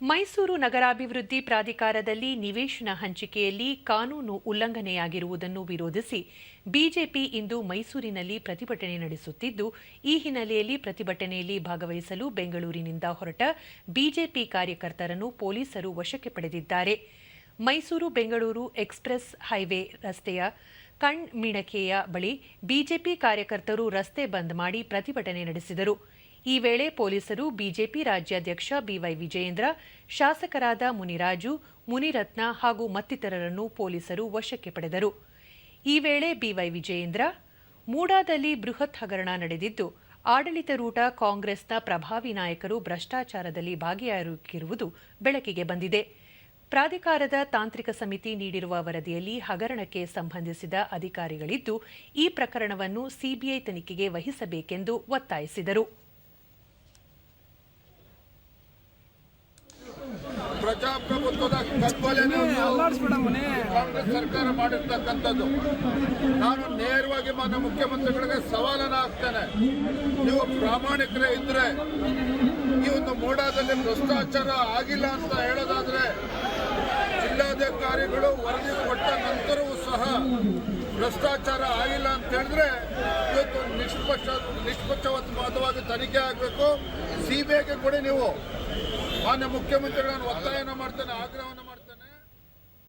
ಮೈಸೂರು ನಗರಾಭಿವೃದ್ಧಿ ಪ್ರಾಧಿಕಾರದಲ್ಲಿ ನಿವೇಶನ ಹಂಚಿಕೆಯಲ್ಲಿ ಕಾನೂನು ಉಲ್ಲಂಘನೆಯಾಗಿರುವುದನ್ನು ವಿರೋಧಿಸಿ ಬಿಜೆಪಿ ಇಂದು ಮೈಸೂರಿನಲ್ಲಿ ಪ್ರತಿಭಟನೆ ನಡೆಸುತ್ತಿದ್ದು, ಈ ಹಿನ್ನೆಲೆಯಲ್ಲಿ ಪ್ರತಿಭಟನೆಯಲ್ಲಿ ಭಾಗವಹಿಸಲು ಬೆಂಗಳೂರಿನಿಂದ ಹೊರಟ ಬಿಜೆಪಿ ಕಾರ್ಯಕರ್ತರನ್ನು ಪೊಲೀಸರು ವಶಕ್ಕೆ ಪಡೆದಿದ್ದಾರೆ. ಮೈಸೂರು ಬೆಂಗಳೂರು ಎಕ್ಸ್ಪ್ರೆಸ್ ಹೈವೇ ರಸ್ತೆಯ ಕಣ್ಮಿಣಕೆಯ ಬಳಿ ಬಿಜೆಪಿ ಕಾರ್ಯಕರ್ತರು ರಸ್ತೆ ಬಂದ್ ಮಾಡಿ ಪ್ರತಿಭಟನೆ ನಡೆಸಿದರು. ಈ ವೇಳೆ ಪೊಲೀಸರು ಬಿಜೆಪಿ ರಾಜ್ಯಾಧ್ಯಕ್ಷ ಬಿವೈ ವಿಜಯೇಂದ್ರ, ಶಾಸಕರಾದ ಮುನಿರಾಜು, ಮುನಿರತ್ನ ಹಾಗೂ ಮತ್ತಿತರರನ್ನು ಪೊಲೀಸರು ವಶಕ್ಕೆ ಪಡೆದರು. ಈ ವೇಳೆ ಬಿವೈ ವಿಜಯೇಂದ್ರ, ಮೂಡಾದಲ್ಲಿ ಬೃಹತ್ ಹಗರಣ ನಡೆದಿದ್ದು ಆಡಳಿತಾರೂಢ ಕಾಂಗ್ರೆಸ್ನ ಪ್ರಭಾವಿ ನಾಯಕರು ಭ್ರಷ್ಟಾಚಾರದಲ್ಲಿ ಭಾಗಿಯಾಗಿರುವುದು ಬೆಳಕಿಗೆ ಬಂದಿದೆ. ಪ್ರಾಧಿಕಾರದ ತಾಂತ್ರಿಕ ಸಮಿತಿ ನೀಡಿರುವ ವರದಿಯಲ್ಲಿ ಹಗರಣಕ್ಕೆ ಸಂಬಂಧಿಸಿದ ಅಧಿಕಾರಿಗಳಿದ್ದು ಈ ಪ್ರಕರಣವನ್ನು ಸಿಬಿಐ ತನಿಖೆಗೆ ವಹಿಸಬೇಕೆಂದು ಒತ್ತಾಯಿಸಿದರು. ಪ್ರಜಾಪ್ರಭುತ್ವದ ಕಾಂಗ್ರೆಸ್ ಸರ್ಕಾರ ಮಾಡಿರ್ತಕ್ಕಂಥದ್ದು. ನಾನು ನೇರವಾಗಿ ಮಾನ್ಯ ಮುಖ್ಯಮಂತ್ರಿಗಳಿಗೆ ಸವಾಲನ್ನು ಹಾಕ್ತೇನೆ. ನೀವು ಪ್ರಾಮಾಣಿಕರೇ ಇದ್ರೆ ಈ ಒಂದು ಮೋಡಾದಲ್ಲಿ ಭ್ರಷ್ಟಾಚಾರ ಆಗಿಲ್ಲ ಅಂತ ಹೇಳೋದಾದ್ರೆ ಜಿಲ್ಲಾಧಿಕಾರಿಗಳು ವರದಿ ಕೊಟ್ಟ ನಂತರವೂ ಸಹ ಭ್ರಷ್ಟಾಚಾರ ಆಗಿಲ್ಲ ಅಂತ ಹೇಳಿದ್ರೆ ಇವತ್ತು ನಿಷ್ಪಕ್ಷ ನಿಷ್ಪಕ್ಷಪಾತವಾಗಿ ತನಿಖೆ ಆಗಬೇಕು. ಸಿಬಿಐಗೆ ಕೊಡಿ ನೀವು. ಮಾನ್ಯ ಮುಖ್ಯಮಂತ್ರಿಗಳನ್ನು ಒತ್ತಾಯನ ಮಾಡ್ತೇನೆ, ಆಗ್ರಹವನ್ನು ಮಾಡ್ತೇನೆ.